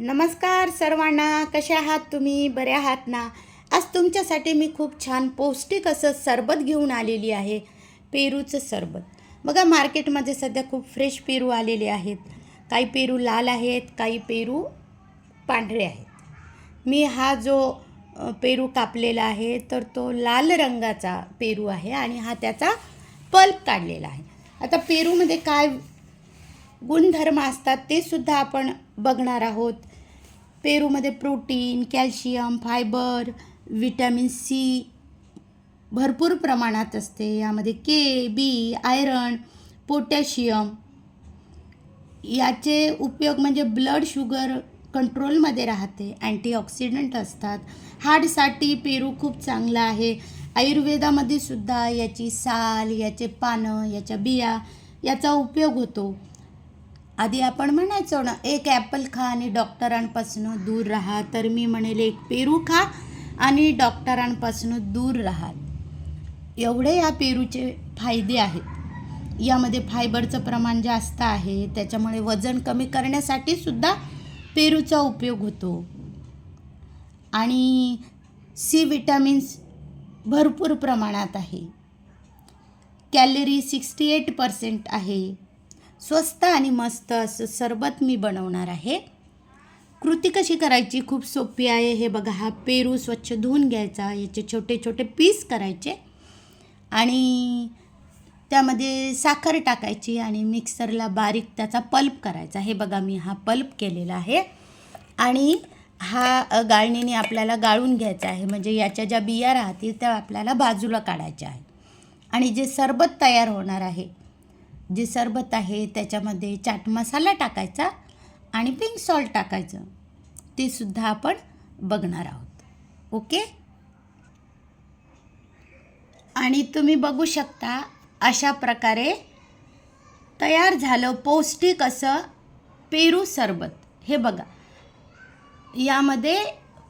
नमस्कार सर्वांना कसे आहात तुम्ही? बरे आहात ना? आज तुमच्यासाठी मी खूप छान पौष्टिक असं सरबत घेऊन आलेली आहे पेरूचं सरबत. बघा मार्केटमध्ये सध्या खूप फ्रेश पेरू आलेले आहेत. काही पेरू लाल आहेत काही पेरू पांढरे आहेत. मी हा जो पेरू कापलेला आहे तर तो लाल रंगाचा पेरू आहे आणि हा त्याचा पल्प काढलेला आहे. आता पेरूमध्ये काय गुणधर्म असतात ते सुद्धा आपण बघणार आहोत. पेरूमध्ये protein calcium fibre vitamin C भरपूर प्रमाणात असते. यामध्ये के बी आयरन पोटॅशियम याचे उपयोग म्हणजे ब्लड शुगर कंट्रोलमध्ये राहते. अँटीऑक्सिडंट असतात. हार्टसाठी पेरू खूप चांगला आहे. आयुर्वेदामध्ये सुद्धा याची साल याचे पानं याच्या बिया याचा उपयोग होतो. आधी आपण म्हणायचो ना एक ॲपल खा आणि डॉक्टरांपासून दूर राहा. तर मी म्हणेल एक पेरू खा आणि डॉक्टरांपासून दूर राहा. एवढे या पेरूचे फायदे आहेत. यामध्ये फायबरचं प्रमाण जास्त आहे. त्याच्यामुळे वजन कमी करण्यासाठी सुद्धा पेरूचा उपयोग होतो. आणि सी विटॅमिन्स भरपूर प्रमाणात आहे. कॅलरी सिक्स्टी एट पर्सेंट आहे. स्वस्त आणि मस्त असं सरबत मी बनवणार आहे. कृती कशी करायची? खूप सोपी आहे. हे बघा हा पेरू स्वच्छ धुवून घ्यायचा. याचे छोटे छोटे पीस करायचे. आणि त्यामध्ये साखर टाकायची आणि मिक्सरला बारीक त्याचा पल्प करायचा. हे बघा मी हा पल्प केलेला आहे. आणि हा गाळणीने आपल्याला गाळून घ्यायचा आहे. म्हणजे याच्या ज्या बिया राहतील त्या आपल्याला बाजूला काढायच्या आहे आणि जे सरबत तयार होणार आहे जे सरबत आहे त्याच्यामध्ये चाट मसाला टाकायचा आणि पिंक सॉल्ट टाकायचं. ते सुद्धा आपण बघणार आहोत. ओके आणि तुम्ही बघू शकता अशा प्रकारे तयार झालं पौष्टिक असं पेरू सरबत. हे बघा. यामध्ये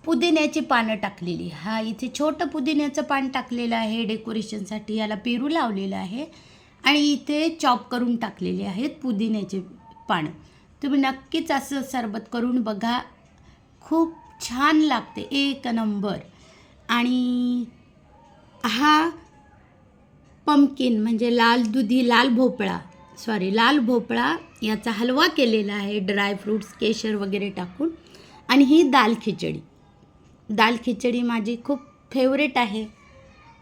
पुदिन्याची पानं टाकलेली. हा इथे छोटं पुदिन्याचं पान टाकलेलं आहे डेकोरेशनसाठी. याला पेरू लावलेलं आहे. आणि इथे चॉप करून टाकलेले आहेत पुदिन्याचे पानं. तुम्ही नक्कीच असं सरबत करून बघा. खूप छान लागते एक नंबर. आणि हा पंपकिन म्हणजे लाल दुधी लाल भोपळा सॉरी लाल भोपळा याचा हलवा केलेला आहे ड्रायफ्रूट्स केशर वगैरे टाकून. आणि ही दाल खिचडी. दाल खिचडी माझी खूप फेवरेट आहे.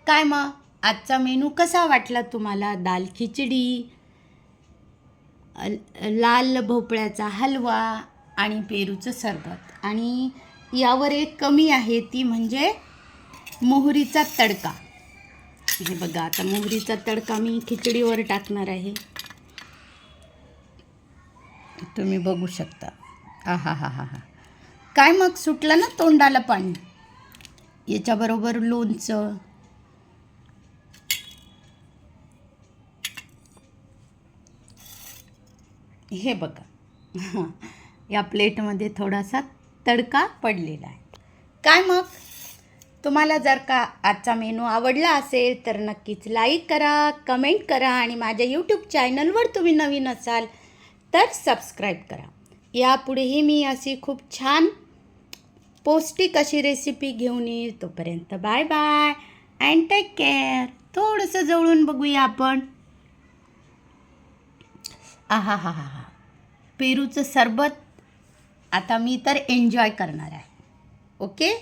काय मग? आजचा मेनू कसा वाटला तुम्हाला? दाल खिचडी लाल भोपळ्याचा हलवा आणि पेरूचं सरबत. आणि यावर एक कमी आहे ती म्हणजे मोहरीचा तडका. हे बघा आता मोहरीचा तडका मी खिचडीवर टाकणार आहे. तुम्ही बघू शकता. आ हा हा हा हा. काय मग सुटलं ना तोंडाला पाणी? याच्याबरोबर लोणचं हे बघा. हां या प्लेटमध्ये थोडासा तडका पडलेला आहे. काय मग? तुम्हाला जर का आजचा मेनू आवडला असेल तर नक्कीच लाईक करा कमेंट करा आणि माझ्या यूट्यूब चॅनलवर तुम्ही नवीन असाल तर सबस्क्राईब करा. यापुढेही मी अशी खूप छान पौष्टिक अशी रेसिपी घेऊन येईल. तोपर्यंत bye bye and take care थोडंसं जवळून बघूया आपण. आहा हा हा हा पेरूचं सरबत आता मी तर एन्जॉय करणार आहे. ओके